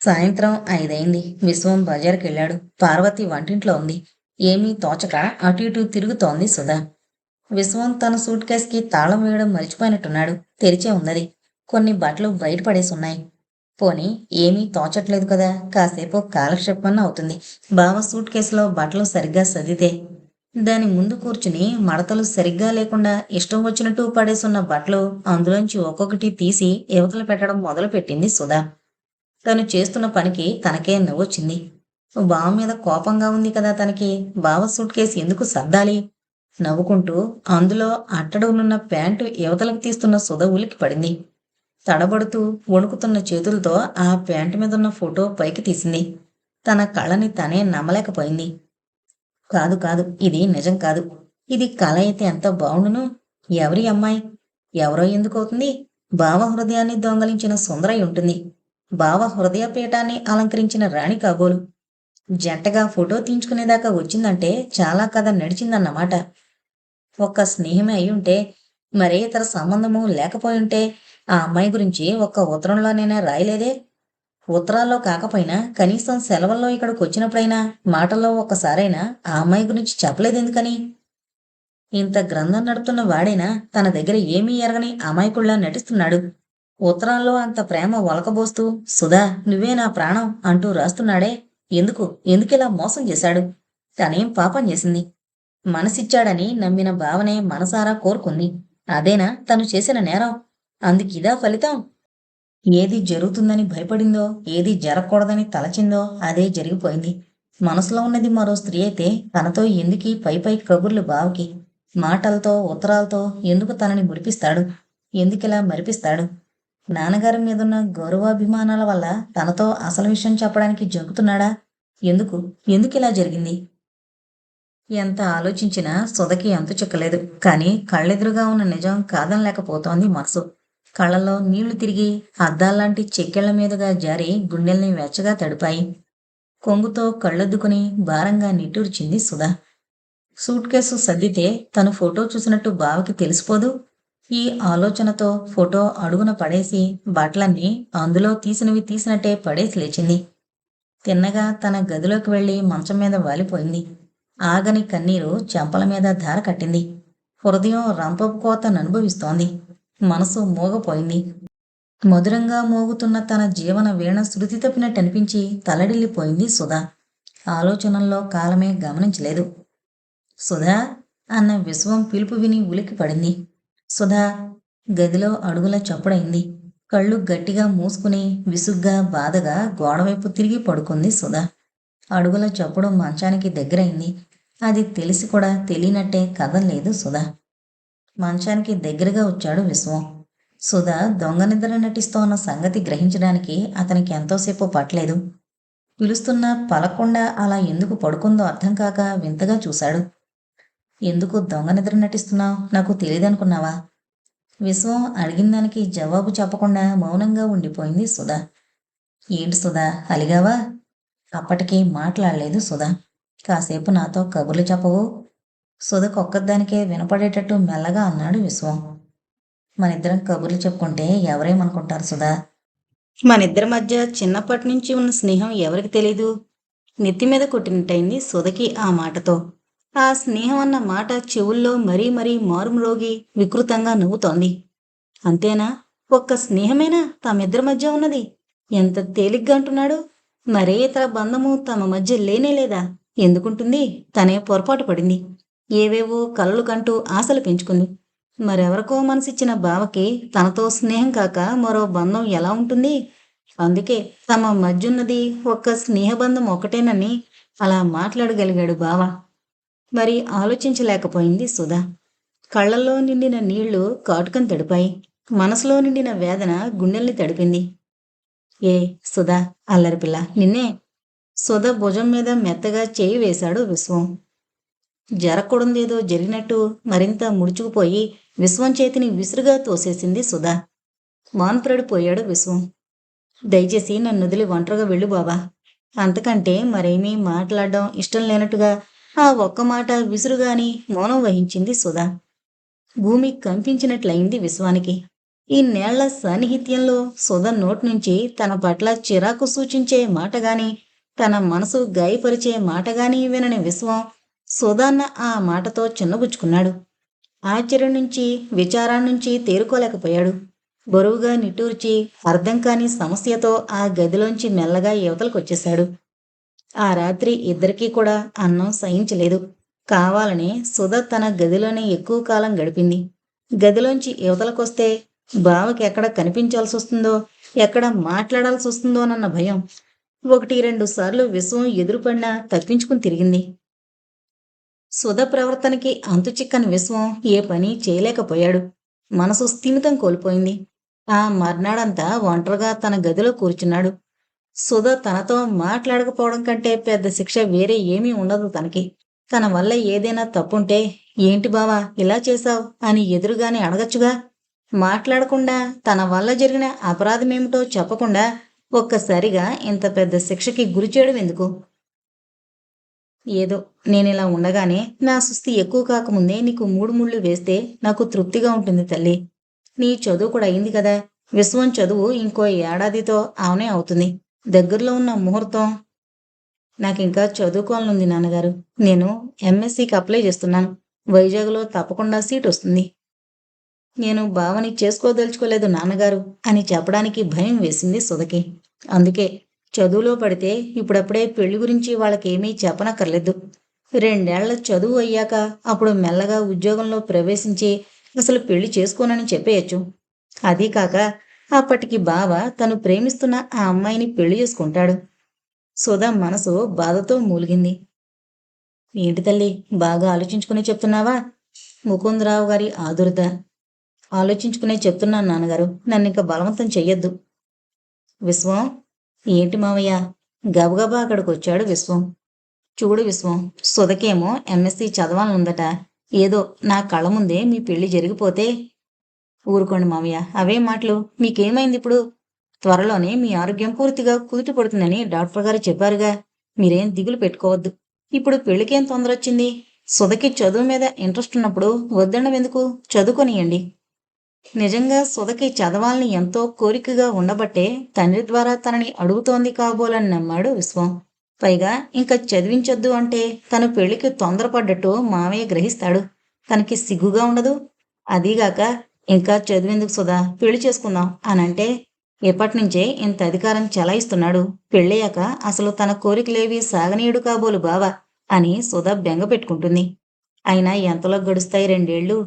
సాయంత్రం ఐదైంది. విశ్వం బజార్కి వెళ్ళాడు. పార్వతి వంటింట్లో ఉంది. ఏమీ తోచక అటు ఇటు తిరుగుతోంది సుధా. విశ్వం తన సూట్ కేస్కి తాళం వేయడం మర్చిపోయినట్టున్నాడు. తెరిచే ఉన్నది. కొన్ని బట్టలు బయటపడేసున్నాయి పోనీ ఏమీ తోచట్లేదు కదా. కాసేపు కాలక్షేపం అవుతుంది. బావ సూట్ కేసులో బట్టలు సరిగ్గా సదితే దాని ముందు కూర్చుని మడతలు సరిగ్గా లేకుండా ఇష్టం వచ్చినట్టు పడేసున్న బట్టలు అందులోంచి ఒక్కొక్కటి తీసి యువతలు పెట్టడం మొదలుపెట్టింది సుధా. తను చేస్తున్న పనికి తనకే నవ్వొచ్చింది. బావ మీద కోపంగా ఉంది కదా తనకి. బావ సూట్ కేసు ఎందుకు సర్దాలి? నవ్వుకుంటూ అందులో అట్టడుగునున్న ప్యాంటు యువతలకు తీస్తున్న సుధ ఉలికి పడింది. తడబడుతూ వణుకుతున్న చేతులతో ఆ ప్యాంటు మీద ఉన్న ఫోటో పైకి తీసింది. తన కళ్ళని తనే నమ్మలేకపోయింది. కాదు కాదు ఇది నిజం కాదు. ఇది కళ అయితే ఎంత బావుండును? ఎవరి అమ్మాయి? ఎవరో ఎందుకు అవుతుంది? బావ హృదయాన్ని దొంగలించిన సుందరై ఉంటుంది. బావ హృదయపీఠాన్ని అలంకరించిన రాణి కాబోలు జంటగా ఫోటో తీయించుకునేదాకా వచ్చిందంటే చాలా కథ నడిచిందన్నమాట. ఒక్క స్నేహమే అయి ఉంటే మరే ఇతర సంబంధము లేకపోయుంటే ఆ అమ్మాయి గురించి ఒక్క ఉత్తరంలోనైనా రాయలేదే? ఉత్తరాల్లో కాకపోయినా కనీసం సెలవుల్లో ఇక్కడికి వచ్చినప్పుడైనా మాటల్లో ఒక్కసారైనా ఆ అమ్మాయి గురించి చెప్పలేదు ఎందుకని ఇంత గ్రంథం నడుపుతున్న వాడైనా తన దగ్గర ఏమీ ఎరగని అమాయకుల్లా నటిస్తున్నాడు. ఉత్తరాల్లో అంత ప్రేమ ఒలకబోస్తూ సుధా నువ్వే నా ప్రాణం అంటూ రాస్తున్నాడే. ఎందుకు? ఎందుకిలా మోసం చేశాడు? తనేం పాపం చేసింది? మనసిచ్చాడని నమ్మిన భావనే మనసారా కోరుకుంది. అదేనా? తను చేసిన నేరం? అందుకిదా ఫలితం? ఏది జరుగుతుందని భయపడిందో ఏది జరగకూడదని తలచిందో అదే జరిగిపోయింది. మనసులో ఉన్నది మరో స్త్రీ అయితే తనతో ఎందుకీ పై పై కబుర్లు బావకి? మాటలతో ఉత్తరాలతో ఎందుకు తనని ముడిపిస్తాడు? ఎందుకిలా మరిపిస్తాడు? నాన్నగారి మీదున్న గౌరవాభిమానాల వల్ల తనతో అసలు విషయం చెప్పడానికి జంకుతున్నాడా? ఎందుకు? ఎందుకు ఇలా జరిగింది? ఎంత ఆలోచించినా సుధకి అంతు చిక్కలేదు. కానీ కళ్ళెదురుగా ఉన్న నిజం కాదనలేకపోతోంది మనసు. కళ్ళల్లో నీళ్ళు తిరిగి అద్దాల్లాంటి చెక్కెళ్ళ మీదుగా జారి గుండెల్ని వెచ్చగా తడిపాయి. కొంగుతో కళ్ళొద్దుకుని భారంగా నిట్టూర్చింది సుధా. సూట్ కేసు సర్దితే తను ఫోటో చూసినట్టు బావకి తెలిసిపోదు? ఈ ఆలోచనతో ఫోటో అడుగున పడేసి బట్టలన్నీ అందులో తీసినవి తీసినట్టే పడేసి లేచింది. తిన్నగా తన గదిలోకి వెళ్ళి మంచం మీద వాలిపోయింది. ఆగని కన్నీరు చెంపల మీద ధార కట్టింది. హృదయం రంపపు కోతను అనుభవిస్తోంది మనసు మోగపోయింది. మధురంగా మోగుతున్న తన జీవన వీణ శృతి తప్పినట్టు అనిపించి తలడిల్లిపోయింది సుధా. ఆలోచనల్లో కాలమే గమనించలేదు. సుధా అన్న విశ్వం పిలుపు విని ఉలికి పడింది సుధా గదిలో అడుగుల చప్పుడైంది. కళ్ళు గట్టిగా మూసుకుని విసుగ్గా బాధగా గోడవైపు తిరిగి పడుకుంది సుధా. అడుగుల చప్పుడు మంచానికి దగ్గరైంది. అది తెలిసి కూడా తెలియనట్టే కదలలేదు సుధా. మంచానికి దగ్గరగా వచ్చాడు విశ్వం. సుధా దొంగ నిద్ర నటిస్తోన్న సంగతి గ్రహించడానికి అతనికి ఎంతోసేపు పట్టలేదు. పిలుస్తున్నా పలకుండా అలా ఎందుకు పడుకుందో అర్థం కాక వింతగా చూశాడు. ఎందుకు దొంగ నిద్ర నటిస్తున్నావు? నాకు తెలియదనుకున్నావా విశ్వం అడిగిన దానికి జవాబు చెప్పకుండా మౌనంగా ఉండిపోయింది సుధా. ఏంటి సుధా అలిగావా? అప్పటికీ మాట్లాడలేదు సుధా. కాసేపు నాతో కబుర్లు చెప్పవు. సుధకు ఒక్కదానికే వినపడేటట్టు మెల్లగా అన్నాడు విశ్వం. మనిద్దరం కబుర్లు చెప్పుకుంటే ఎవరేమనుకుంటారు సుధా? మనిద్దరి మధ్య చిన్నప్పటి నుంచి ఉన్న స్నేహం ఎవరికి తెలీదు? నెత్తి మీద కొట్టినట్టయింది సుధకి ఆ మాటతో. ఆ స్నేహం అన్న మాట చెవుల్లో మరీ మరీ మారుమ్రోగి వికృతంగా నవ్వుతోంది. అంతేనా? ఒక్క స్నేహమేనా తమిద్దరి మధ్య ఉన్నది? ఎంత తేలిగ్గా అంటున్నాడు? మరే ఇతర బంధము తమ మధ్య లేనే లేదా? ఎందుకుంటుంది? తనే పొరపాటు పడింది. ఏవేవో కలలు కంటూ ఆశలు పెంచుకుంది. మరెవరికో మనసిచ్చిన బావకి తనతో స్నేహం కాక మరో బంధం ఎలా ఉంటుంది? అందుకే తమ మధ్యున్నది ఒక్క స్నేహబంధం ఒకటేనని అలా మాట్లాడగలిగాడు బావ. మరి ఆలోచించలేకపోయింది సుధా. కళ్ళల్లో నిండిన నీళ్ళు కాటుకని తడిపాయి. మనసులో నిండిన వేదన గుండెల్ని తడిపింది. ఏ సుధా అల్లరిపిల్ల నిన్నే సుధ భుజం మీద మెత్తగా చేయి వేశాడు విశ్వం. జరగకూడదేదో జరిగినట్టు మరింత ముడుచుకుపోయి విశ్వం చేతిని విసురుగా తోసేసింది సుధా. మాన్పరడిపోయాడు విశ్వం. దయచేసి నన్ను వదిలి ఒంటరిగా వెళ్ళు బాబా అంతకంటే మరేమీ మాట్లాడడం ఇష్టం లేనట్టుగా ఆ ఒక్క మాట విసురుగాని మౌనం వహించింది సుధా. భూమి కంపించినట్లయింది విశ్వానికి. ఇన్నేళ్ళ సాన్నిహిత్యంలో సుధ నోటి నుంచి తన పట్ల చిరాకు సూచించే మాటగాని తన మనసు గాయపరిచే మాటగాని వినని విశ్వం సుధాన్న ఆ మాటతో చిన్నబుచ్చుకున్నాడు. ఆశ్చర్యం నుంచి విచారాన్నించి తేరుకోలేకపోయాడు. బరువుగా నిట్టూర్చి అర్థం కాని సమస్యతో ఆ గదిలోంచి మెల్లగా యువతలకొచ్చేశాడు. ఆ రాత్రి ఇద్దరికీ కూడా అన్నం సహించలేదు. కావాలని సుధ తన గదిలోనే ఎక్కువ కాలం గడిపింది. గదిలోంచి యువతలకొస్తే బావకి ఎక్కడ కనిపించాల్సి వస్తుందో ఎక్కడ మాట్లాడాల్సి వస్తుందోనన్న భయం. ఒకటి రెండు సార్లు విశ్వం ఎదురుపడినా తప్పించుకుని తిరిగింది. సుధ ప్రవర్తనకి అంతు చిక్కని విశ్వం ఏ పని చేయలేకపోయాడు. మనసు స్థిమితం కోల్పోయింది. ఆ మర్నాడంతా ఒంటరిగా తన గదిలో కూర్చున్నాడు. సుధ తనతో మాట్లాడకపోవడం కంటే పెద్ద శిక్ష వేరే ఏమీ ఉండదు తనకి. తన వల్ల ఏదైనా తప్పుంటే ఏంటి బావా ఇలా చేశావు? అని ఎదురుగానే అడగచ్చుగా. మాట్లాడకుండా తన వల్ల జరిగిన అపరాధమేమిటో చెప్పకుండా ఒక్కసారిగా ఇంత పెద్ద శిక్షకి గురి చేయడం ఎందుకు? ఏదో నేను ఇలా ఉండగానే నా సుస్థి ఎక్కువ కాకముందే నీకు మూడు ముళ్ళు వేస్తే నాకు తృప్తిగా ఉంటుంది తల్లి. నీ చదువు కూడా అయింది కదా. విశ్వం చదువు ఇంకో ఏడాదితో ఆమె అవుతుంది. దగ్గరలో ఉన్న ముహూర్తం. నాకు ఇంకా చదువుకోవాలనుంది నాన్నగారు. నేను ఎంఎస్సికి అప్లై చేస్తున్నాను. వైజాగ్లో తప్పకుండా సీట్ వస్తుంది. నేను భావని చేసుకోదలుచుకోలేదు నాన్నగారు అని చెప్పడానికి భయం వేసింది సుధకి. అందుకే చదువులో పడితే ఇప్పుడప్పుడే పెళ్ళి గురించి వాళ్ళకేమీ చెప్పనక్కర్లేదు. రెండేళ్ళ చదువు అయ్యాక అప్పుడు మెల్లగా ఉద్యోగంలో ప్రవేశించి అసలు పెళ్ళి చేసుకోనని చెప్పేయచ్చు. అదీ కాక అప్పటికి బావ తను ప్రేమిస్తున్న ఆ అమ్మాయిని పెళ్ళి చేసుకుంటాడు. సుధా మనసు బాధతో మూలిగింది. ఏంటి తల్లి బాగా ఆలోచించుకుని చెప్తున్నావా? ముకుందరావు గారి ఆదురత. ఆలోచించుకునే చెప్తున్నాను నాన్నగారు నన్ను ఇంకా బలవంతం చెయ్యొద్దు. విశ్వం ఏంటి మావయ్య? గబగబా అక్కడికి వచ్చాడు విశ్వం. చూడు విశ్వం సుధకేమో ఎంఎస్సి చదవాలనుందట. ఏదో నా కళ్ళ ముందే మీ పెళ్ళి జరిగిపోతే ఊరుకోండి మామయ్య. అవే మాటలు. మీకేమైంది ఇప్పుడు? త్వరలోనే మీ ఆరోగ్యం పూర్తిగా కుదుట పడుతుందని డాక్టర్ గారు చెప్పారుగా. మీరేం దిగులు పెట్టుకోవద్దు. ఇప్పుడు పెళ్ళికేం తొందర వచ్చింది సుధకి చదువు మీద ఇంట్రెస్ట్ ఉన్నప్పుడు వద్దడం ఎందుకు? చదువుకొనియండి. నిజంగా సుధకి చదవాలని ఎంతో కోరికగా ఉండబట్టే తండ్రి ద్వారా తనని అడుగుతోంది కాబోలని నమ్మాడు విశ్వం. పైగా ఇంకా చదివించొద్దు అంటే తను పెళ్ళికి తొందరపడ్డట్టు మామయ్య గ్రహిస్తాడు. తనకి సిగ్గుగా ఉండదు. అదీగాక ఇంకా చదివేందుకు సుధా? పెళ్ళి చేసుకుందాం అనంటే ఇప్పటినుంచే ఇంత అధికారం చెలాయిస్తున్నాడు. పెళ్ళయ్యాక అసలు తన కోరికలేవి సాగనీయుడు కాబోలు బావా అని సుధా బెంగ పెట్టుకుంటుంది. అయినా ఎంతలో గడుస్తాయి రెండేళ్ళు?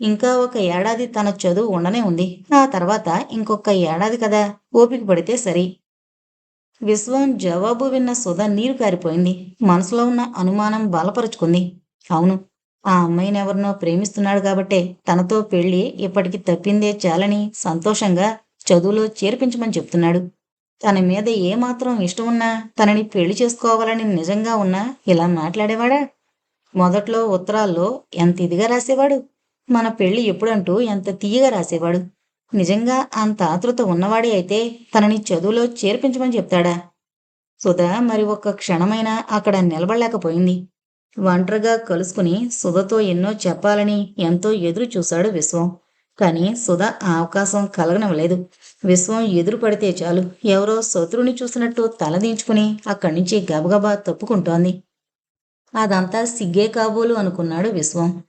ఇంకా ఒక ఏడాది తన చదువు ఉండనే ఉంది. ఆ తర్వాత ఇంకొక ఏడాది కదా? ఓపిక పడితే సరి. విశ్వం జవాబు విన్న సుధ నీరు కారిపోయింది. మనసులో ఉన్న అనుమానం బలపరుచుకుంది. అవును ఆ అమ్మాయిని ఎవరినో ప్రేమిస్తున్నాడు కాబట్టే తనతో పెళ్ళి ఇప్పటికి తప్పిందే చాలని సంతోషంగా చదువులో చేర్పించమని చెప్తున్నాడు. తన మీద ఏమాత్రం ఇష్టం ఉన్నా తనని పెళ్ళి చేసుకోవాలని నిజంగా ఉన్నా ఇలా మాట్లాడేవాడా? మొదట్లో ఉత్తరాల్లో ఎంత ఇదిగా రాసేవాడు? మన పెళ్ళి ఎప్పుడంటూ ఎంత తీయగా రాసేవాడు? నిజంగా అంత ఆతృత ఉన్నవాడే అయితే తనని చదువులో చేర్పించమని చెప్తాడా? సుధా మరి ఒక్క క్షణమైనా అక్కడ నిలబడలేకపోయింది. ఒంటరిగా కలుసుకుని సుధతో ఎన్నో చెప్పాలని ఎంతో ఎదురు చూశాడు విశ్వం. కానీ సుధ ఆ అవకాశం కలగనవలేదు విశ్వం ఎదురు పడితే చాలు. ఎవరో శత్రువుని చూసినట్టు తలదించుకుని అక్కడి నుంచి గబగబా తప్పుకుంటోంది. అదంతా సిగ్గే కాబోలు అనుకున్నాడు విశ్వం.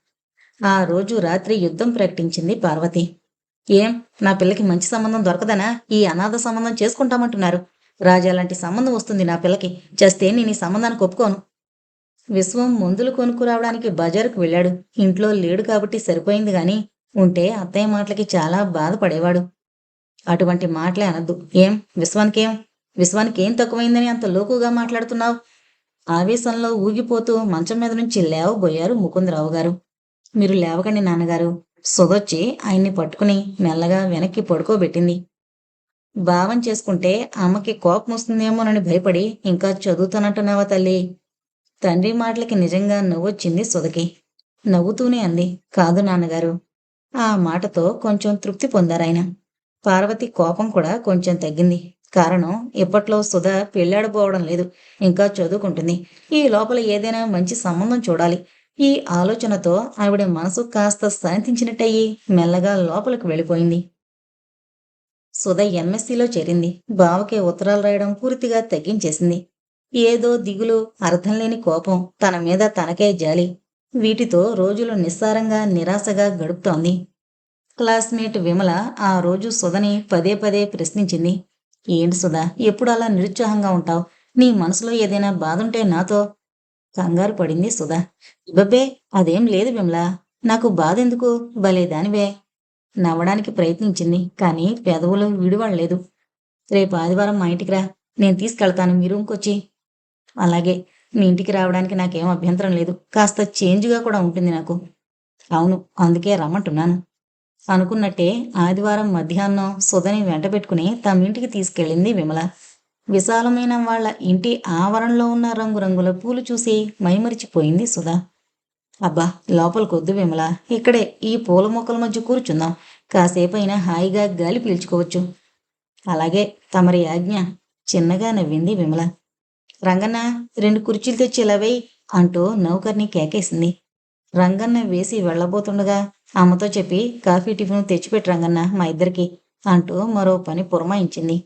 ఆ రోజు రాత్రి యుద్ధం ప్రకటించింది పార్వతి. ఏం? నా పిల్లకి మంచి సంబంధం దొరకదనా? ఈ అనాథ సంబంధం చేసుకుంటామంటున్నారు. రాజా లాంటి సంబంధం వస్తుంది నా పిల్లకి. చేస్తే నేను ఈ సంబంధానికి ఒప్పుకోను. విశ్వం మందులు కొనుక్కురావడానికి బజారుకు వెళ్ళాడు. ఇంట్లో లేడు కాబట్టి సరిపోయింది గాని ఉంటే అత్తయ్య మాటలకి చాలా బాధపడేవాడు. అటువంటి మాటలే అనద్దు. ఏం? విశ్వానికేం? విశ్వానికి ఏం తక్కువైందని అంత లోకుగా మాట్లాడుతున్నావు? ఆవేశంలో ఊగిపోతూ మంచం మీద నుంచి లేవబోయారు ముకుందరావు గారు. మీరు లేవకండి నాన్నగారు. సొదొచ్చి ఆయన్ని పట్టుకుని మెల్లగా వెనక్కి పడుకోబెట్టింది. భావం చేసుకుంటే అమ్మకి కోపం వస్తుందేమోనని భయపడి ఇంకా చదువుతానంటున్నావా తల్లి? తండ్రి మాటలకి నిజంగా నవ్వొచ్చింది సుధకి. నవ్వుతూనే అంది. కాదు నాన్నగారు. ఆ మాటతో కొంచెం తృప్తి పొందారాయన పార్వతి కోపం కూడా కొంచెం తగ్గింది. కారణం ఇప్పట్లో సుధ పెళ్ళాడబోవడం లేదు. ఇంకా చదువుకుంటుంది. ఈ లోపల ఏదైనా మంచి సంబంధం చూడాలి. ఈ ఆలోచనతో ఆవిడ మనసు కాస్త శాంతించినట్టయి మెల్లగా లోపలికి వెళ్ళిపోయింది. సుధ ఎంఎస్సీలో చేరింది. బావకే ఉత్తరాలు రాయడం పూర్తిగా తగ్గించేసింది. ఏదో దిగులు అర్థం లేని కోపం తన మీద తనకే జాలి. వీటితో రోజులు నిస్సారంగా నిరాశగా గడుపుతోంది. క్లాస్మేట్ విమల ఆ రోజు సుధని పదే పదే ప్రశ్నించింది. ఏంటి సుధా ఎప్పుడు అలా నిరుత్సాహంగా ఉంటావు? నీ మనసులో ఏదైనా బాధుంటే నాతో కంగారు పడింది సుధా. ఇబ్బబ్బే అదేం లేదు విమల. నాకు బాధ ఎందుకు భలే దానివే. నవ్వడానికి ప్రయత్నించింది కానీ పెదవులు విడివడలేదు. రేపు ఆదివారం మా ఇంటికి రా. నేను తీసుకెళ్తాను మీ రూమ్కొచ్చి. అలాగే మీ ఇంటికి రావడానికి నాకేం అభ్యంతరం లేదు. కాస్త చేంజ్గా కూడా ఉంటుంది నాకు. అవును అందుకే రమ్మంటున్నాను. అనుకున్నట్టే ఆదివారం మధ్యాహ్నం సుధని వెంట పెట్టుకుని తమ ఇంటికి తీసుకెళ్ళింది విమల. విశాలమైన వాళ్ళ ఇంటి ఆవరణలో ఉన్న రంగురంగుల పూలు చూసి మైమరిచిపోయింది సుధా. అబ్బా లోపలికొద్దు విమల. ఇక్కడే ఈ పూల మొక్కల మధ్య కూర్చుందాం. కాసేపైనా హాయిగా గాలి పీల్చుకోవచ్చు. అలాగే తమరి ఆజ్ఞ చిన్నగా నవ్వింది విమల. రంగన్న రెండు కుర్చీలు తెచ్చి ఇలా వేయి అంటూ నౌకర్ని కేకేసింది. రంగన్న వేసి వెళ్ళబోతుండగా అమ్మతో చెప్పి కాఫీ టిఫిన్ తెచ్చిపెట్టి రంగన్న మా ఇద్దరికి అంటూ మరో పని పురమాయించింది.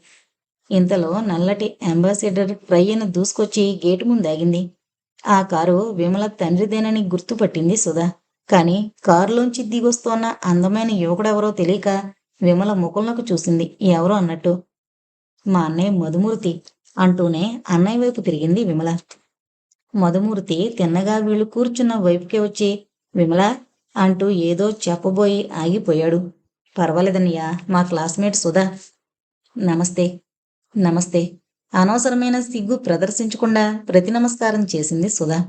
ఇంతలో నల్లటి అంబాసిడర్ రయ్యను దూసుకొచ్చి గేటు ముందాగింది ఆ కారు విమల తండ్రిదేనని గుర్తుపట్టింది సుధా. కాని కారులోంచి దిగొస్తోన్న అందమైన యువకుడెవరో తెలియక విమల ముఖంలోకి చూసింది. ఎవరో అన్నట్టు మా అన్నయ్య మధుమూర్తి. అంటూనే అన్నయ్య వైపు తిరిగింది విమల. మధుమూర్తి తిన్నగా వీళ్ళు కూర్చున్న వైపుకే వచ్చి విమల అంటూ ఏదో చెప్పబోయి ఆగిపోయాడు. పర్వాలేదన్నయ్య మా క్లాస్మేట్ సుధా. నమస్తే. నమస్తే. అనవసరమైన సిగ్గు ప్రదర్శించకుండా ప్రతి నమస్కారం చేసింది సుధా.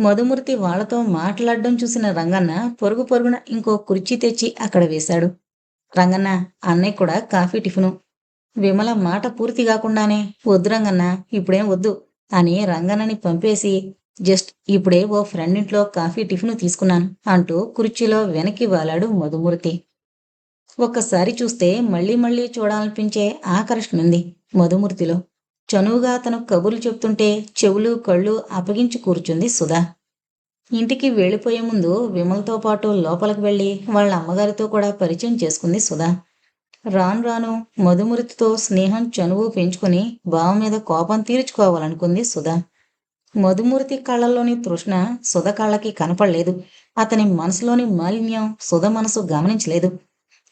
మధుమూర్తి వాళ్ళతో మాట్లాడడం చూసిన రంగన్న పొరుగు పొరుగున ఇంకో కుర్చీ తెచ్చి అక్కడ వేశాడు. రంగన్న అన్నయ్య కూడా కాఫీ టిఫిను. విమల మాట పూర్తి కాకుండానే వద్దు రంగన్న ఇప్పుడేం వద్దు అని రంగన్నని పంపేసి జస్ట్ ఇప్పుడే ఓ ఫ్రెండ్ ఇంట్లో కాఫీ టిఫిన్ తీసుకున్నాను అంటూ కుర్చీలో వెనక్కి వాలాడు మధుమూర్తి. ఒక్కసారి చూస్తే మళ్ళీ మళ్ళీ చూడాలనిపించే ఆకర్షణ ఉంది మధుమూర్తిలో. చనువుగా తను కబుర్లు చెప్తుంటే చెవులు కళ్ళు అప్పగించి కూర్చుంది సుధా. ఇంటికి వెళ్ళిపోయే ముందు విమల్తో పాటు లోపలికి వెళ్ళి వాళ్ళ అమ్మగారితో కూడా పరిచయం చేసుకుంది సుధా. రాను రాను మధుమృతితో స్నేహం చనువు పెంచుకుని బావ మీద కోపం తీర్చుకోవాలనుకుంది సుధా. మధుమూర్తి కళ్ళల్లోని తృష్ణ సుధ కళ్ళకి కనపడలేదు. అతని మనసులోని మాలిన్యం సుధ మనసు గమనించలేదు.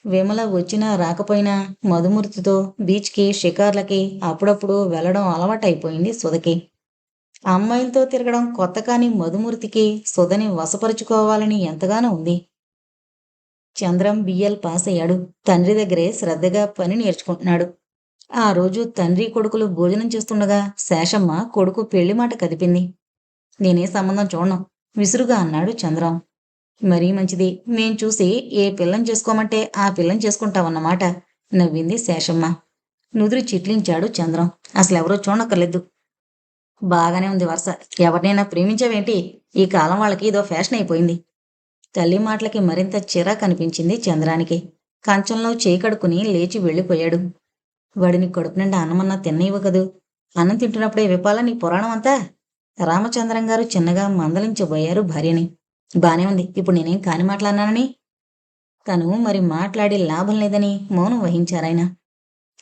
విమల వచ్చినా రాకపోయినా మధుమూర్తితో బీచ్కి షికార్లకి అప్పుడప్పుడు వెళ్ళడం అలవాటైపోయింది సుధకి. అమ్మాయిలతో తిరగడం కొత్త కాని మధుమూర్తికి సుధని వశపరుచుకోవాలని ఎంతగానో ఉంది. చంద్రం బిఎల్ పాస్ అయ్యాడు తండ్రి దగ్గరే శ్రద్ధగా పని నేర్చుకుంటున్నాడు. ఆ రోజు తండ్రి కొడుకులు భోజనం చేస్తుండగా శేషమ్మ కొడుకు పెళ్ళి మాట కదిపింది. నేనే సంబంధం చూడను విసురుగా అన్నాడు చంద్రం. మరీ మంచిది మేం చూసి ఏ పిల్లం చేసుకోమంటే ఆ పిల్లం చేసుకుంటావన్నమాట నవ్వింది శేషమ్మ. నుదురు చిట్లించాడు చంద్రం. అసలు ఎవరో చూడక్కర్లేదు బాగానే ఉంది వరుస. ఎవరినైనా ప్రేమించావేంటి? ఈ కాలం వాళ్ళకి ఇదో ఫ్యాషన్ అయిపోయింది. తల్లి మాటలకి మరింత చిరా కనిపించింది చంద్రానికి. కంచంలో చేకడుకుని లేచి వెళ్ళిపోయాడు. వాడిని కడుపు నిండా అన్నమన్నా తిన్నయ్యవు కదూ? అన్నం తింటున్నప్పుడే విప్పాలా నీ పురాణం అంతా రామచంద్రం గారు చిన్నగా మందలించబోయారు భార్యని. బానే ఉంది. ఇప్పుడు నేనేం కాని మాట్లాడినానని? తను మరి మాట్లాడి లాభం లేదని మౌనం వహించారాయన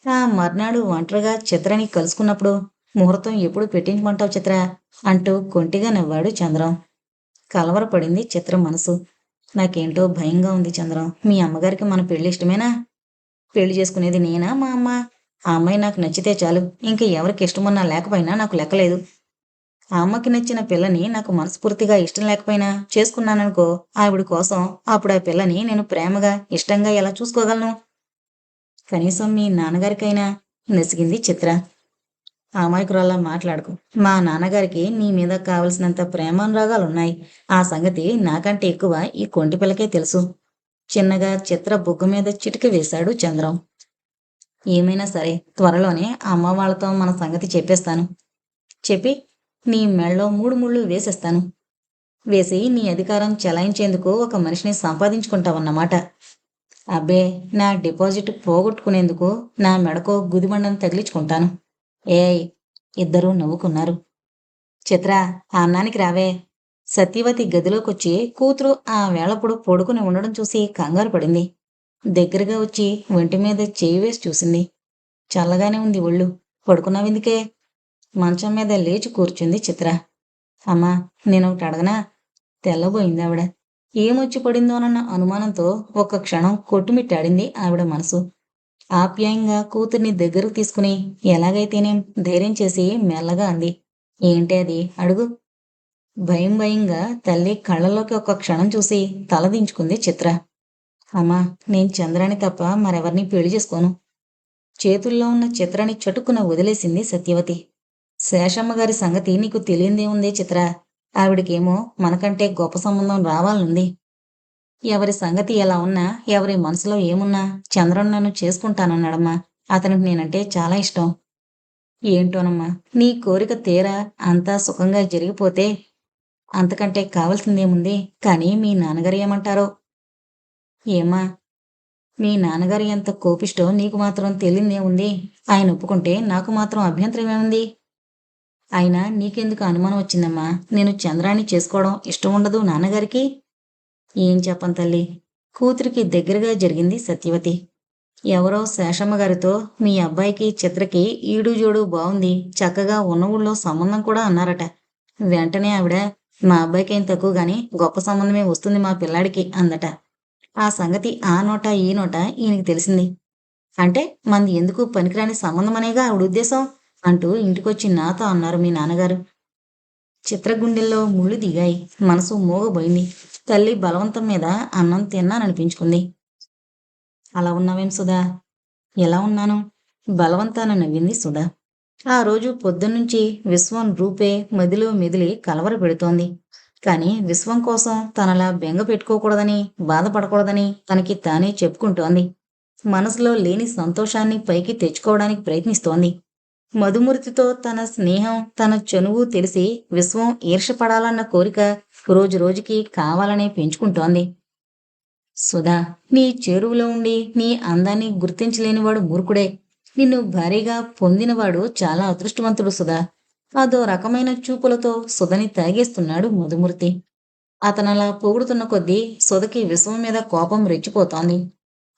ఆ మర్నాడు ఒంటరిగా చిత్రని కలుసుకున్నప్పుడు ముహూర్తం ఎప్పుడు పెట్టించమంటావు చిత్ర? అంటూ కొంటిగా నవ్వాడు చంద్రం. కలవరపడింది చిత్ర మనసు. నాకేంటో భయంగా ఉంది చంద్రం. మీ అమ్మగారికి మన పెళ్ళి ఇష్టమేనా? పెళ్ళి చేసుకునేది నేనా మా అమ్మ? ఆ అమ్మాయి నాకు నచ్చితే చాలు. ఇంకా ఎవరికి ఇష్టమన్నా లేకపోయినా నాకు లెక్కలేదు. ఆ అమ్మకి నచ్చిన పిల్లని నాకు మనస్ఫూర్తిగా ఇష్టం లేకపోయినా చేసుకున్నాననుకో ఆవిడ కోసం అప్పుడు ఆ పిల్లని నేను ప్రేమగా ఇష్టంగా ఎలా చూసుకోగలను? కనీసం మీ నాన్నగారికైనా నసిగింది చిత్ర. అమాయకురాల్లా మాట్లాడుకు. మా నాన్నగారికి నీ మీద కావలసినంత ప్రేమానురాగాలున్నాయి ఆ సంగతి నాకంటే ఎక్కువ ఈ కొంటి పిల్లకే తెలుసు. చిన్నగా చిత్ర బొగ్గు మీద చిటిక వేశాడు చంద్రం. ఏమైనా సరే త్వరలోనే అమ్మ వాళ్ళతో మన సంగతి చెప్పేస్తాను. చెప్పి నీ మెళ్ళలో మూడు ముళ్ళు వేసేస్తాను. వేసి నీ అధికారం చెలాయించేందుకు ఒక మనిషిని సంపాదించుకుంటావన్నమాట. అబ్బే నా డిపాజిట్ పోగొట్టుకునేందుకు నా మెడకో గుదిబండను తగిలించుకుంటాను. ఏయ్ ఇద్దరూ నవ్వుకున్నారు. చిత్ర ఆ అన్నానికి రావే. సత్యవతి గదిలోకొచ్చి కూతురు ఆ వేళప్పుడు పడుకుని ఉండడం చూసి కంగారు పడింది. దగ్గరగా వచ్చి ఒంటి మీద చేయి వేసి చూసింది. చల్లగానే ఉంది ఒళ్ళు. పడుకున్నావెందుకే? మంచం మీద లేచి కూర్చుంది చిత్ర. అమ్మా నేను ఒకటి అడగనా? తెల్లబోయింది ఆవిడ ఏమొచ్చి పడిందోనన్న అనుమానంతో ఒక్క క్షణం కొట్టుమిట్టాడింది ఆవిడ మనసు. ఆప్యాయంగా కూతుర్ని దగ్గరకు తీసుకుని ఎలాగైతేనేం ధైర్యం చేసి మెల్లగా అంది. ఏంటి అది? అడుగు. భయం భయంగా తల్లి కళ్ళలోకి ఒక క్షణం చూసి తలదించుకుంది చిత్ర. అమ్మా నేను చంద్రాని తప్ప మరెవరిని పెళ్ళి చేసుకోను. చేతుల్లో ఉన్న చిత్రాన్ని చటుక్కున వదిలేసింది సత్యవతి. శేషమ్మ గారి సంగతి నీకు తెలియందేముంది చిత్ర. ఆవిడకేమో మనకంటే గొప్ప సంబంధం రావాలనుంది. ఎవరి సంగతి ఎలా ఉన్నా ఎవరి మనసులో ఏమున్నా చంద్రుడు నన్ను చేసుకుంటానన్నాడమ్మా. అతనికి నేనంటే చాలా ఇష్టం. ఏంటోనమ్మా నీ కోరిక తీరా అంతా సుఖంగా జరిగిపోతే అంతకంటే కావాల్సిందేముంది? కానీ మీ నాన్నగారు ఏమంటారో? ఏమా మీ నాన్నగారు ఎంత కోపిష్టో నీకు మాత్రం తెలియదేముంది ఆయన ఒప్పుకుంటే నాకు మాత్రం అభ్యంతరం ఏముంది? అయినా నీకెందుకు అనుమానం వచ్చిందమ్మా? నేను చంద్రాన్ని చేసుకోవడం ఇష్టం ఉండదు నాన్నగారికి. ఏం చెప్పను తల్లి? కూతురికి దగ్గరగా జరిగింది సత్యవతి. ఎవరో శేషమ్మ గారితో మీ అబ్బాయికి చిత్రకి ఈడు జోడు బాగుంది చక్కగా ఉన్న ఊళ్ళో సంబంధం కూడా అన్నారట. వెంటనే ఆవిడ మా అబ్బాయికి ఏం తక్కువ గాని గొప్ప సంబంధమే వస్తుంది మా పిల్లాడికి అందట. ఆ సంగతి ఆ నోట ఈ నోట ఈయనకి తెలిసింది. అంటే మంది ఎందుకు పనికిరాని సంబంధం అనేగా ఆవిడ ఉద్దేశం? అంటూ ఇంటికొచ్చి నాతో అన్నారు మీ నాన్నగారు. చిత్రగుండెల్లో ముళ్ళు దిగాయి. మనసు మోగబోయింది. తల్లి బలవంతం మీద అన్నం తిన్నాననిపించుకుంది. అలా ఉన్నావేం సుధా? ఎలా ఉన్నాను? బలవంతాన నవ్వింది సుధా. ఆ రోజు పొద్దున్నుంచి విశ్వం రూపే మదిలో మెదిలి కలవర పెడుతోంది. కానీ విశ్వం కోసం తనలా బెంగ పెట్టుకోకూడదని బాధపడకూడదని తనకి తానే చెప్పుకుంటోంది. మనసులో లేని సంతోషాన్ని పైకి తెచ్చుకోవడానికి ప్రయత్నిస్తోంది. మధుమూర్తితో తన స్నేహం తన చనువు తెలిసి విశ్వం ఈర్షపడాలన్న కోరిక రోజు రోజుకి కావాలనే పెంచుకుంటోంది. సుధా నీ చెరువులో ఉండి నీ అందాన్ని గుర్తించలేనివాడు మూర్ఖుడే. నిన్ను భారీగా పొందినవాడు చాలా అదృష్టవంతుడు సుధా. అదో రకమైన చూపులతో సుధని తాగేస్తున్నాడు మధుమూర్తి. అతనలా పొగుడుతున్న కొద్దీ సుధకి విశ్వం మీద కోపం రెచ్చిపోతోంది.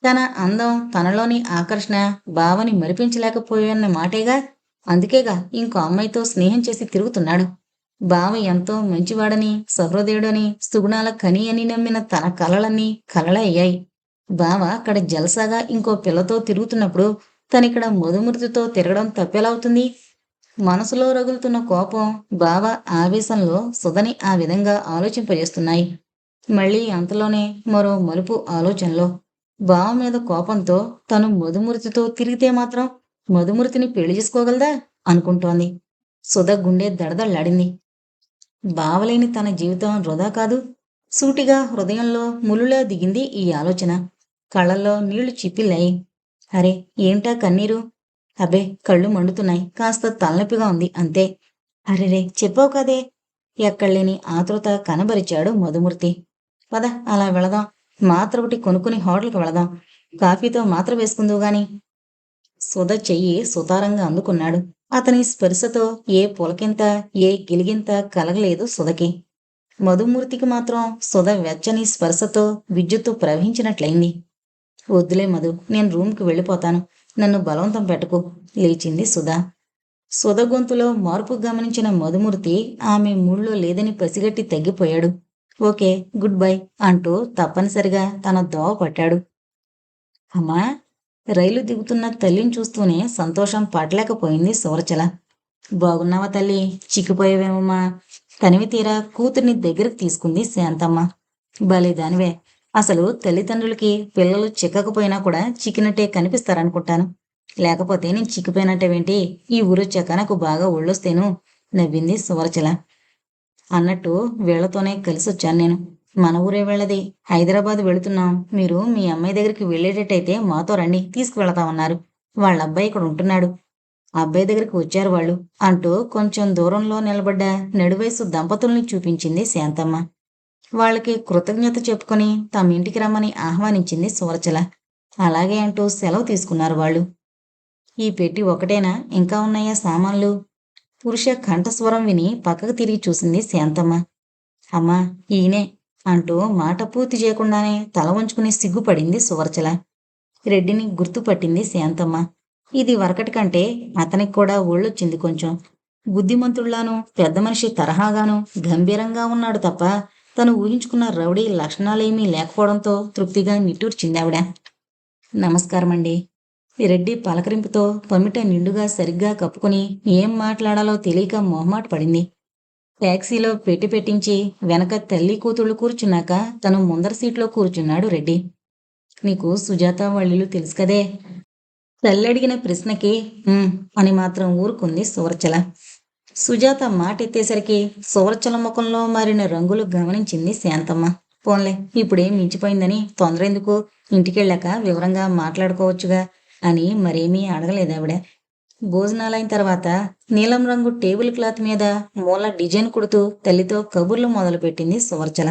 తన అందం తనలోని ఆకర్షణ భావని మరిపించలేకపోయాన్న మాటేగా? అందుకేగా ఇంకో అమ్మాయితో స్నేహం చేసి తిరుగుతున్నాడు. బావ ఎంతో మంచివాడని సహృదయుడని సుగుణాల కని అని నమ్మిన తన కలలన్నీ కలలయ్యాయి. బావ అక్కడ జలసాగా ఇంకో పిల్లతో తిరుగుతున్నప్పుడు తనిక్కడ మధుమృతితో తిరగడం తప్పెలవుతుంది? మనసులో రగులుతున్న కోపం బావ ఆవేశంలో సుధని ఆ విధంగా ఆలోచింపజేస్తున్నాయి. మళ్ళీ అంతలోనే మరో మలుపు ఆలోచనలో బావ మీద కోపంతో తను మధుమృతితో తిరిగితే మాత్రం మధుమృతిని పెళ్ళి చేసుకోగలదా? అనుకుంటోంది. సుధ గుండె దడదళ్ళాడింది బావలేని తన జీవితం వృధా కాదు. సూటిగా హృదయంలో ములులా దిగింది ఈ ఆలోచన. కళ్ళల్లో నీళ్ళు చిప్పిల్లాయి. అరే ఏంటా కన్నీరు? అబ్బే కళ్ళు మండుతున్నాయి. కాస్త తలనొప్పిగా ఉంది అంతే. అరెరే చెప్పావు కదే. ఎక్కడలేని ఆతృత కనబరిచాడు మధుమూర్తి. పద అలా వెళదాం. మాత్ర ఒకటి కొనుక్కుని హోటల్కి వెళదాం. కాఫీతో మాత్ర వేసుకుందువు గాని. సుధ చెయ్యి సుతారంగా అందుకున్నాడు. అతని స్పర్శతో ఏ పులకింత ఏ గిలిగింత కలగలేదు సుధకి. మధుమూర్తికి మాత్రం సుధ వెచ్చని స్పర్శతో విద్యుత్తు ప్రవహించినట్లయింది. వద్దులే మధు నేను రూమ్కి వెళ్ళిపోతాను. నన్ను బలవంతం పెట్టకు లేచింది సుధా. సుధ గొంతులో మార్పు గమనించిన మధుమూర్తి ఆమె మూళ్ళో లేదని పసిగట్టి తగ్గిపోయాడు. ఓకే గుడ్ బై అంటూ తప్పనిసరిగా తన దోవ పట్టాడు. అమ్మా రైలు దిగుతున్న తల్లిని చూస్తూనే సంతోషం పడలేకపోయింది సువరచల బాగున్నావా తల్లి? చిక్కిపోయావేమమ్మా? తనివి తీరా కూతుర్ని దగ్గరికి తీసుకుంది శాంతమ్మ. భలే దానివే. అసలు తల్లిదండ్రులకి పిల్లలు చిక్కకపోయినా కూడా చిక్కినట్టే కనిపిస్తారనుకుంటాను. లేకపోతే నేను చిక్కిపోయినట్టేవేంటి? ఈ ఊరొచ్చాక నాకు బాగా ఒళ్ళొస్తేను? నవ్వింది సువరచల అన్నట్టు వీళ్ళతోనే కలిసి వచ్చాను నేను. మన ఊరే వెళ్ళది. హైదరాబాద్ వెళుతున్నాం. మీరు మీ అమ్మాయి దగ్గరికి వెళ్ళేటట్టయితే మాతో రండి. తీసుకువెళతామన్నారు. వాళ్ళ అబ్బాయి ఇక్కడ ఉంటున్నాడు. అబ్బాయి దగ్గరికి వచ్చారు వాళ్ళు. అంటూ కొంచెం దూరంలో నిలబడ్డ నడువయసు దంపతుల్ని చూపించింది శాంతమ్మ. వాళ్ళకి కృతజ్ఞత చెప్పుకొని తమ ఇంటికి రమ్మని ఆహ్వానించింది సూరచల. అలాగే అంటూ సెలవు తీసుకున్నారు వాళ్ళు. ఈ పెట్టి ఒకటేనా? ఇంకా ఉన్నాయా సామాన్లు? పురుష కంఠస్వరం విని పక్కకు తిరిగి చూసింది శాంతమ్మ. అమ్మా ఈయనే. అంటూ మాట పూర్తి చేయకుండానే తల వంచుకుని సిగ్గుపడింది సువర్చల. రెడ్డిని గుర్తుపట్టింది శాంతమ్మ. ఇది వరకటి కంటే అతనికి కూడా ఒళ్ళొచ్చింది కొంచెం. బుద్ధిమంతుళ్ళాను పెద్ద మనిషి తరహాగాను గంభీరంగా ఉన్నాడు తప్ప తను ఊహించుకున్న రౌడీ లక్షణాలేమీ లేకపోవడంతో తృప్తిగా నిట్టూర్చింది ఆవిడ. నమస్కారమండి. రెడ్డి పలకరింపుతో పమిట నిండుగా సరిగ్గా కప్పుకుని ఏం మాట్లాడాలో తెలియక మొహమాట పడింది. ట్యాక్సీలో పెట్టి పెట్టించి వెనక తల్లి కూతుళ్ళు కూర్చున్నాక తను ముందర సీట్లో కూర్చున్నాడు రెడ్డి. నీకు సుజాత వాళ్ళు తెలుసు కదే? తల్లి అడిగిన ప్రశ్నకి అని మాత్రం ఊరుకుంది సువర్చల సుజాత మాట ఎత్తేసరికి సువర్చల ముఖంలో మారిన రంగులు గమనించింది శాంతమ్మ. పోన్లే ఇప్పుడేం మించిపోయిందని తొందర ఎందుకు? ఇంటికెళ్ళాక వివరంగా మాట్లాడుకోవచ్చుగా అని మరేమీ అడగలేదావిడ. భోజనాలైన తర్వాత నీలం రంగు టేబుల్ క్లాత్ మీద మూల డిజైన్ కుడుతూ తల్లితో కబుర్లు మొదలుపెట్టింది సువర్చల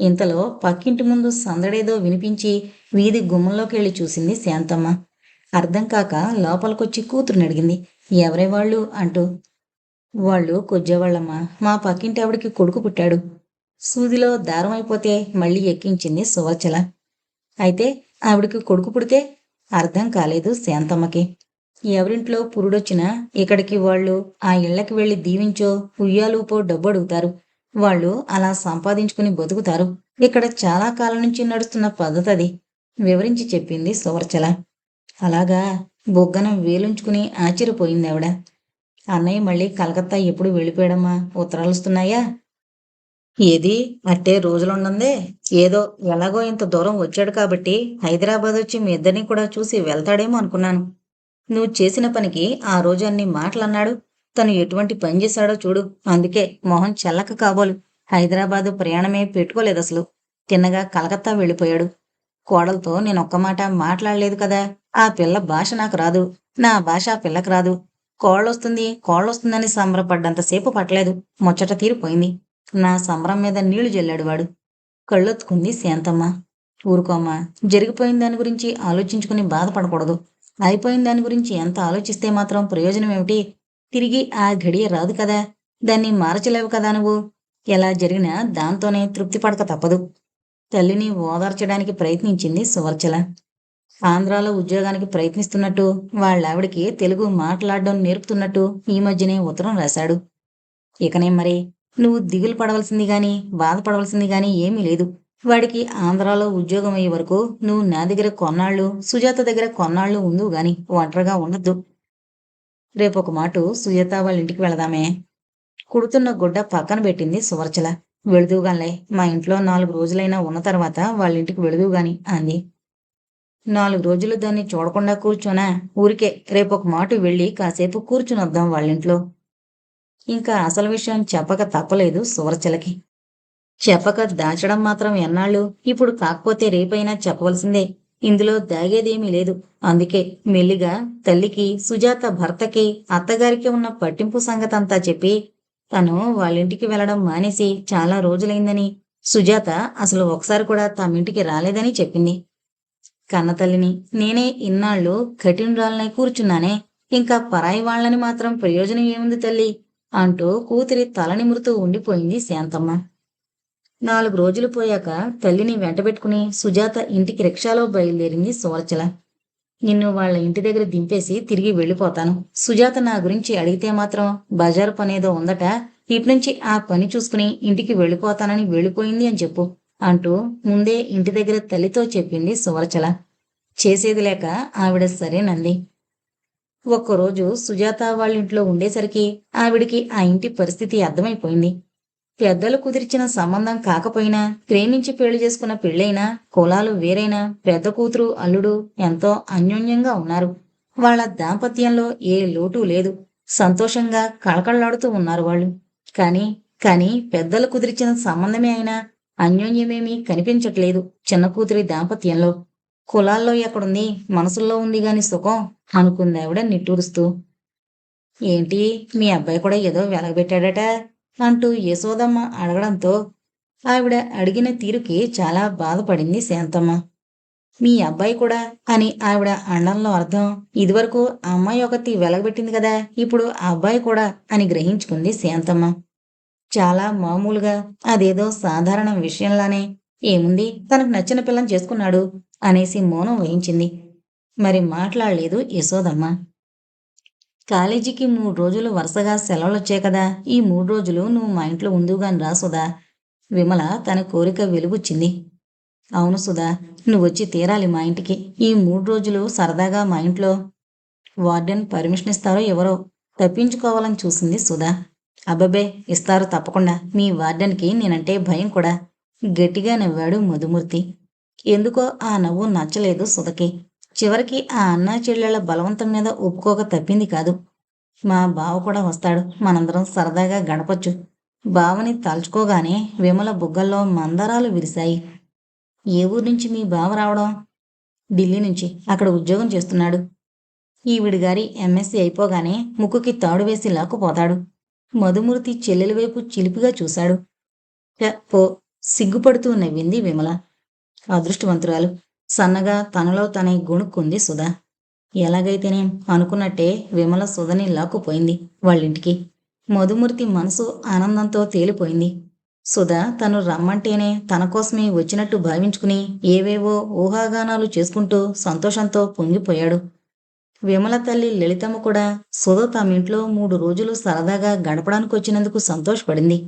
ఇంతలో పక్కింటి ముందు సందడేదో వినిపించి వీధి గుమ్మంలోకి వెళ్ళి చూసింది శాంతమ్మ. అర్థం కాక లోపలికొచ్చి కూతురుని అడిగింది. ఎవరే వాళ్ళు? అంటూ. వాళ్ళు కొజ్జేవాళ్ళమ్మా. మా పక్కింటి ఆవిడకి కొడుకు పుట్టాడు. సూదిలో దారం అయిపోతే మళ్ళీ ఎక్కించింది సువర్చల అయితే ఆవిడకి కొడుకు పుడితే అర్థం కాలేదు శాంతమ్మకి. ఎవరింట్లో పురుడొచ్చినా ఇక్కడికి వాళ్ళు ఆ ఇళ్ళకి వెళ్ళి దీవించో ఉయ్యాలూపో డబ్బు అడుగుతారు వాళ్ళు అలా సంపాదించుకుని బతుకుతారు. ఇక్కడ చాలా కాలం నుంచి నడుస్తున్న పద్ధతి అది వివరించి చెప్పింది సువర్చల. అలాగా బొగ్గన వేలుంచుకుని ఆశ్చర్యపోయింది ఆవిడ అన్నయ్య మళ్ళీ కలకత్తా ఎప్పుడు వెళ్ళిపోయాడమ్మా? ఉత్తరాలు వస్తున్నాయా ఏది? అట్టే రోజులుండందే. ఏదో ఎలాగో ఇంత దూరం వచ్చాడు కాబట్టి హైదరాబాద్ వచ్చి మీ ఇద్దరిని కూడా చూసి వెళ్తాడేమో అనుకున్నాను. నువ్వు చేసిన పనికి ఆ రోజు అన్ని మాటలన్నాడు. తను ఎటువంటి పని చేశాడో చూడు. అందుకే మొహం చెల్లక కాబోలు. హైదరాబాదు ప్రయాణమే పెట్టుకోలేదు అసలు. తిన్నగా కలకత్తా వెళ్ళిపోయాడు. కోడలతో నేను ఒక్క మాట మాట్లాడలేదు కదా. ఆ పిల్ల భాష నాకు రాదు. నా భాష ఆ పిల్లకు రాదు. కోళ్ళొస్తుంది కోళ్ళొస్తుందని సంబరపడ్డంతసేపు పట్టలేదు. ముచ్చట తీరిపోయింది. నా సంబరం మీద నీళ్ళు జల్లాడు వాడు. కళ్ళొత్తుకుంది శాంతమ్మ. ఊరుకోమ్మా. జరిగిపోయిన దాని గురించి ఆలోచించుకుని బాధపడకూడదు. అయిపోయిన దాని గురించి ఎంత ఆలోచిస్తే మాత్రం ప్రయోజనం ఏమిటి? తిరిగి ఆ ఘడియ రాదు కదా. దాన్ని మార్చలేవు కదా నువ్వు. ఎలా జరిగినా దాంతోనే తృప్తి పడక తప్పదు. తల్లిని ఓదార్చడానికి ప్రయత్నించింది సువర్చల. ఆంధ్రాలో ఉద్యోగానికి ప్రయత్నిస్తున్నట్టు వాళ్ళావిడికి తెలుగు మాట్లాడడం నేర్పుతున్నట్టు ఈ మధ్యనే ఉత్తరం రాశాడు. ఇకనే మరి నువ్వు దిగులు పడవలసింది గాని బాధపడవలసింది గాని ఏమీ లేదు. వాడికి ఆంధ్రాలో ఉద్యోగం అయ్యే వరకు నువ్వు నా దగ్గర కొన్నాళ్ళు సుజాత దగ్గర కొన్నాళ్ళు ఉండు గాని ఒంటరిగా ఉండద్దు. రేపు ఒక మాట సుజాత వాళ్ళ ఇంటికి వెళదామే. కుడుతున్న గుడ్డ పక్కన పెట్టింది సువర్చల. వెళుదువుగానిలే మా ఇంట్లో నాలుగు రోజులైనా ఉన్న తర్వాత వాళ్ళ ఇంటికి వెళుదువు అంది. నాలుగు రోజులు దాన్ని చూడకుండా కూర్చోనా? ఊరికే రేపు ఒక మాట వెళ్ళి కాసేపు కూర్చుని వద్దాం వాళ్ళింట్లో ఇంకా అసలు విషయం చెప్పక తప్పలేదు సువర్చలకి. చెప్పక దాచడం మాత్రం ఎన్నాళ్ళు? ఇప్పుడు కాకపోతే రేపైనా చెప్పవలసిందే. ఇందులో దాగేదేమీ లేదు. అందుకే మెల్లిగా తల్లికి సుజాత భర్తకి అత్తగారికి ఉన్న పట్టింపు సంగతంతా చెప్పి తను వాళ్ళింటికి వెళ్ళడం మానేసి చాలా రోజులైందని సుజాత అసలు ఒకసారి కూడా తమింటికి రాలేదని చెప్పింది. కన్నతల్లిని నేనే ఇన్నాళ్ళు కఠినరాలనై కూర్చున్నానే. ఇంకా పరాయి వాళ్ళని మాత్రం ప్రయోజనం ఏముంది తల్లి? అంటూ కూతురి తలనిమురుతూ ఉండిపోయింది శాంతమ్మ. నాలుగు రోజులు పోయాక తల్లిని వెంటబెట్టుకుని సుజాత ఇంటికి రిక్షాలో బయలుదేరింది సోరచల. నిన్ను వాళ్ళ ఇంటి దగ్గర దింపేసి తిరిగి వెళ్ళిపోతాను. సుజాత నా గురించి అడిగితే మాత్రం బజారు పనేదో ఉందట. ఇట్నుంచి ఆ పని చూసుకుని ఇంటికి వెళ్ళిపోతానని వెళ్ళిపోయింది అని చెప్పు అంటూ ముందే ఇంటి దగ్గర తల్లితో చెప్పింది సువర్చల చేసేది లేక ఆవిడ సరేనంది ఒక్కరోజు సుజాత వాళ్ళ ఇంట్లో ఉండేసరికి ఆవిడికి ఆ ఇంటి పరిస్థితి అర్థమైపోయింది. పెద్దలు కుదిర్చిన సంబంధం కాకపోయినా ప్రేమించి పెళ్ళి చేసుకున్న పెళ్ళైనా కులాలు వేరైనా పెద్ద కూతురు అల్లుడు ఎంతో అన్యోన్యంగా ఉన్నారు. వాళ్ళ దాంపత్యంలో ఏ లోటు లేదు. సంతోషంగా కళకళలాడుతూ ఉన్నారు వాళ్ళు. కాని కాని పెద్దలు కుదిర్చిన సంబంధమే అయినా అన్యోన్యమేమీ కనిపించట్లేదు చిన్న కూతురి దాంపత్యంలో. కులాల్లో ఎక్కడుంది మనసుల్లో ఉంది గాని సుఖం అనుకుందావిడ నిట్టూరుస్తూ. ఏంటి మీ అబ్బాయి కూడా ఏదో వెలగబెట్టాడట? అంటూ యశోదమ్మ అడగడంతో ఆవిడ అడిగిన తీరుకి చాలా బాధపడింది శాంతమ్మ. మీ అబ్బాయి కూడా? అని ఆవిడ అండంలో అర్థం ఇదివరకు అమ్మాయి ఒకటి వెలగబెట్టింది కదా ఇప్పుడు ఆ అబ్బాయి కూడా? అని గ్రహించుకుంది శాంతమ్మ. చాలా మామూలుగా అదేదో సాధారణ విషయంలానే ఏముంది? తనకు నచ్చిన పిల్లని చేసుకున్నాడు అనేసి మౌనం వహించింది. మరి మాట్లాడలేదు యశోదమ్మ. కాలేజీకి మూడు రోజులు వరుసగా సెలవులు కదా. ఈ మూడు రోజులు నువ్వు మా ఇంట్లో ఉందుగాని రా సుధా. విమల తన కోరిక వెలుగుచ్చింది. అవును సుధా నువ్వు వచ్చి తీరాలి మా ఇంటికి. ఈ మూడు రోజులు సరదాగా మా ఇంట్లో వార్డెన్ పర్మిషన్ ఇస్తారో ఎవరో తప్పించుకోవాలని చూసింది సుధా. అబ్బబే ఇస్తారు తప్పకుండా. మీ వార్డెన్కి నేనంటే భయం కూడా. గట్టిగా నవ్వాడు మధుమూర్తి. ఎందుకో ఆ నవ్వు నచ్చలేదు సుధకి. చివరికి ఆ అన్నా చెల్లెళ్ళ బలవంతం మీద ఒప్పుకోక తప్పింది కాదు. మా బావ కూడా వస్తాడు. మనందరం సరదాగా గడపచ్చు. బావని తలుచుకోగానే విమల బుగ్గల్లో మందరాలు విరిశాయి. ఏ ఊరు నుంచి మీ బావ రావడం? ఢిల్లీ నుంచి. అక్కడ ఉద్యోగం చేస్తున్నాడు. ఈవిడి గారి ఎంఎస్సీ అయిపోగానే ముక్కుకి తాడు వేసి లాక్కుపోతాడు. మధుమూర్తి చెల్లెల వైపు చిలిపిగా చూశాడు. పో. సిగ్గుపడుతూ నవ్వింది విమల. అదృష్టవంతురాలు. సన్నగా తనలో తనే గుణుక్కుంది సుధా. ఎలాగైతేనే అనుకున్నట్టే విమల సుధని లాక్కుపోయింది వాళ్ళింటికి. మధుమూర్తి మనసు ఆనందంతో తేలిపోయింది. సుధా తను రమ్మంటేనే తన కోసమే వచ్చినట్టు భావించుకుని ఏవేవో ఊహాగానాలు చేసుకుంటూ సంతోషంతో పొంగిపోయాడు. విమల తల్లి లలితమ్మ కూడా సుధ తమ ఇంట్లో మూడు రోజులు సరదాగా గడపడానికి వచ్చినందుకు సంతోషపడింది.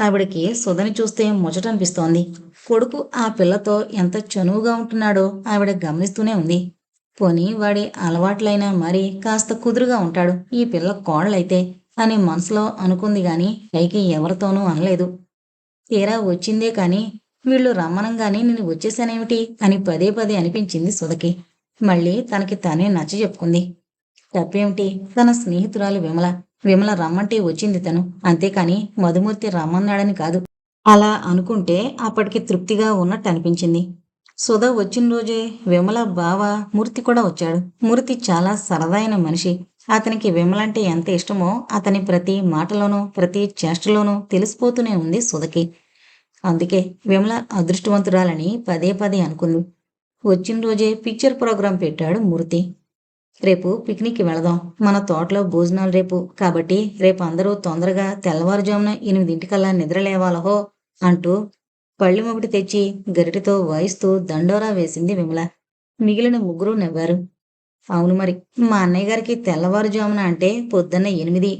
ఆవిడకి సుధని చూస్తే ముచ్చటనిపిస్తోంది. కొడుకు ఆ పిల్లతో ఎంత చనువుగా ఉంటున్నాడో ఆవిడ గమనిస్తూనే ఉంది. పోనీ వాడి అలవాట్లైనా మరి కాస్త కుదురుగా ఉంటాడు. ఈ పిల్ల కోళ్ళైతే అని మనసులో అనుకుంది గాని పైకి ఎవరితోనూ అనలేదు. తీరా వచ్చిందే కాని వీళ్ళు రమ్మనంగానే నేను వచ్చేసానేమిటి అని పదే పదే అనిపించింది సుధకి. మళ్ళీ తనకి తానే నచ్చ చెప్పుకుంది తప్పేమిటి? తన స్నేహితురాలు విమల. విమల రమ్మంటే వచ్చింది తను. అంతేకాని మధుమూర్తి రమ్మన్నాడని కాదు. అలా అనుకుంటే అప్పటికి తృప్తిగా ఉన్నట్టు అనిపించింది. సుధ వచ్చిన రోజే విమల బావ మూర్తి కూడా వచ్చాడు. మూర్తి చాలా సరదాయిన మనిషి. అతనికి విమలంటే ఎంత ఇష్టమో అతని ప్రతి మాటలోనూ ప్రతి చేష్టలోనూ తెలిసిపోతూనే ఉంది సుధకి. అందుకే విమల అదృష్టవంతురాలని పదే పదే అనుకుంది. వచ్చిన రోజే పిక్చర్ ప్రోగ్రాం పెట్టాడు మూర్తి. రేపు పిక్నిక్కి వెళదాం. మన తోటలో భోజనాలు రేపు. కాబట్టి రేపు అందరూ తొందరగా తెల్లవారుజామున ఎనిమిదింటికల్లా నిద్రలేవాలహో అంటూ పళ్ళి మొగుటి తెచ్చి గరిటతో వాయిస్తూ దండోరా వేసింది విమల. మిగిలిన ముగ్గురు నవ్వారు. అవును మరి మా అన్నయ్య గారికి తెల్లవారుజామున అంటే పొద్దున్న ఎనిమిది.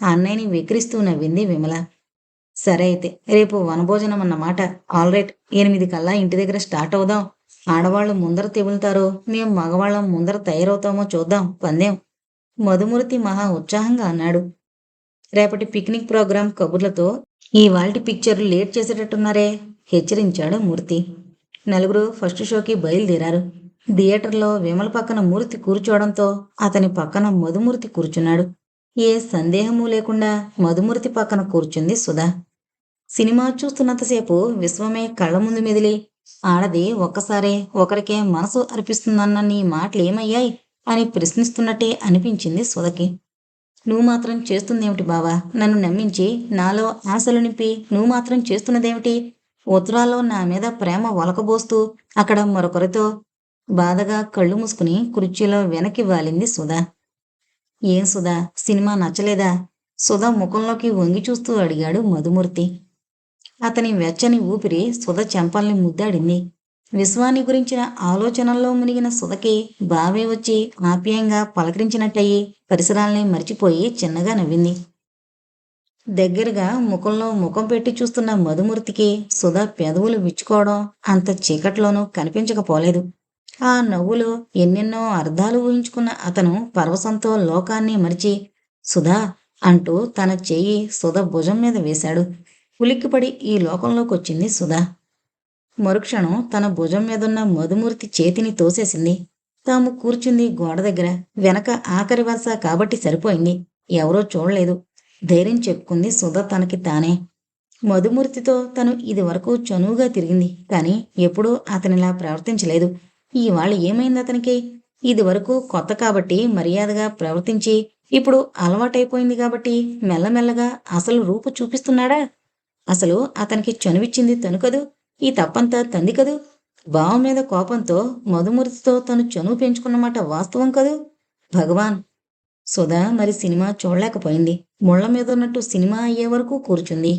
ఆ అన్నయ్యని విక్రిస్తూ నవ్వింది విమల. సరే అయితే రేపు వనభోజనం అన్నమాట. ఆల్రైట్ ఎనిమిది కల్లా ఇంటి దగ్గర స్టార్ట్ అవుదాం. ఆడవాళ్ళు ముందర తెగులుతారో మేం మగవాళ్ళం ముందర తయారవుతామో చూద్దాం పందెం. మధుమూర్తి మహా ఉత్సాహంగా అన్నాడు. రేపటి పిక్నిక్ ప్రోగ్రాం కబుర్లతో ఈ వాల్టి పిక్చర్ లేట్ చేసేటట్టున్నారే హెచ్చరించాడు మూర్తి. నలుగురు ఫస్ట్ షోకి బయలుదేరారు. థియేటర్లో విమల పక్కన మూర్తి కూర్చోవడంతో అతని పక్కన మధుమూర్తి కూర్చున్నాడు. ఏ సందేహము లేకుండా మధుమూర్తి పక్కన కూర్చుంది సుధా. సినిమా చూస్తున్నంతసేపు విశ్వమే కళ్ళ ముందు మెదిలి ఆడది ఒక్కసారే ఒకరికే మనసు అర్పిస్తుందన్న నీ మాటలు ఏమయ్యాయి అని ప్రశ్నిస్తున్నట్టే అనిపించింది సుధకి. నువ్వు మాత్రం చేస్తుందేమిటి బావా? నన్ను నమ్మించి నాలో ఆశలు నింపి నువ్వు మాత్రం చేస్తున్నదేమిటి? ఉత్తరాల్లో నా మీద ప్రేమ ఒలకబోస్తూ అక్కడ మరొకరితో బాధగా కళ్ళు మూసుకుని కుర్చీలో వెనక్కి వాలింది సుధా. ఏం సుధా? సినిమా నచ్చలేదా? సుధా ముఖంలోకి వంగి చూస్తూ అడిగాడు మధుమూర్తి. అతని వెచ్చని ఊపిరి సుధ చెంపల్ని ముద్దాడింది. విశ్వాని గురించిన ఆలోచనల్లో మునిగిన సుధకి బావే వచ్చి ఆప్యాయంగా పలకరించినట్టయి పరిసరాల్ని మరిచిపోయి చిన్నగా నవ్వింది. దగ్గరగా ముఖంలో ముఖం పెట్టి చూస్తున్న మధుమూర్తికి సుధ పెదవులు విచ్చుకోవడం అంత చీకట్లోనూ కనిపించకపోలేదు. ఆ నవ్వులో ఎన్నెన్నో అర్థాలు ఊహించుకున్న అతను పరవశంతో లోకాన్ని మరిచి సుధా అంటూ తన చెయ్యి సుధ భుజం మీద వేశాడు. ఉలిక్కిపడి ఈ లోకంలోకి వచ్చింది సుధా. మరుక్షణం తన భుజం మీదున్న మధుమూర్తి చేతిని తోసేసింది. తాము కూర్చుంది గోడ దగ్గర. వెనక ఆఖరి వరుస కాబట్టి సరిపోయింది. ఎవరో చూడలేదు. ధైర్యం చెప్పుకుంది సుధ తనకి తానే. మధుమూర్తితో తను ఇదివరకు చనువుగా తిరిగింది. కానీ ఎప్పుడూ అతనిలా ప్రవర్తించలేదు. ఇవాళ ఏమైంది అతనికి? ఇదివరకు కొత్త కాబట్టి మర్యాదగా ప్రవర్తించి ఇప్పుడు అలవాటైపోయింది కాబట్టి మెల్లమెల్లగా అసలు రూపు చూపిస్తున్నాడా? అసలు అతనికి చనువిచ్చింది తను కదూ? ఈ తప్పంతా తంది కదూ? బావ మీద కోపంతో మధుమూర్తితో తను చనువు పెంచుకున్నమాట వాస్తవం కదూ? భగవాన్! సుధా మరి సినిమా చూడలేకపోయింది. ముళ్ళ మీద ఉన్నట్టు సినిమా అయ్యే వరకు కూర్చుంది.